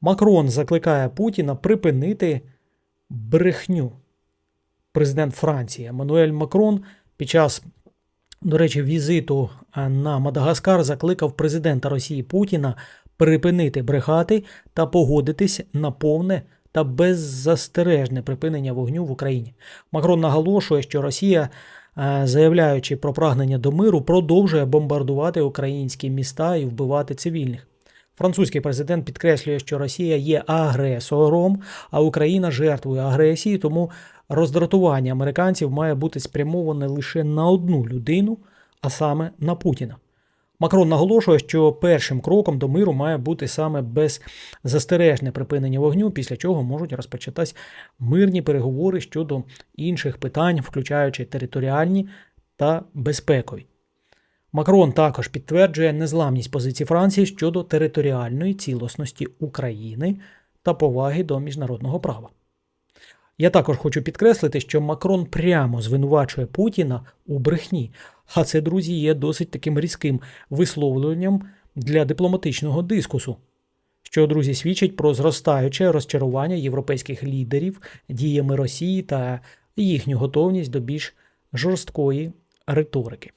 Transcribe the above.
Макрон закликає Путіна припинити брехню. Президент Франції Еммануель Макрон під час, до речі, візиту е, на Мадагаскар закликав президента Росії Путіна припинити брехати та погодитись на повне та беззастережне припинення вогню в Україні. Макрон наголошує, що Росія, е, заявляючи про прагнення до миру, продовжує бомбардувати українські міста і вбивати цивільних. Французький президент підкреслює, що Росія є агресором, а Україна жертвою агресії, тому роздратування американців має бути спрямоване лише на одну людину, а саме на Путіна. Макрон наголошує, що першим кроком до миру має бути саме беззастережне припинення вогню, після чого можуть розпочатись мирні переговори щодо інших питань, включаючи територіальні та безпекові. Макрон також підтверджує незламність позицій Франції щодо територіальної цілісності України та поваги до міжнародного права. Я також хочу підкреслити, що Макрон прямо звинувачує Путіна у брехні, а це, друзі, є досить таким різким висловленням для дипломатичного дискусу, що, друзі, свідчить про зростаюче розчарування європейських лідерів діями Росії та їхню готовність до більш жорсткої риторики.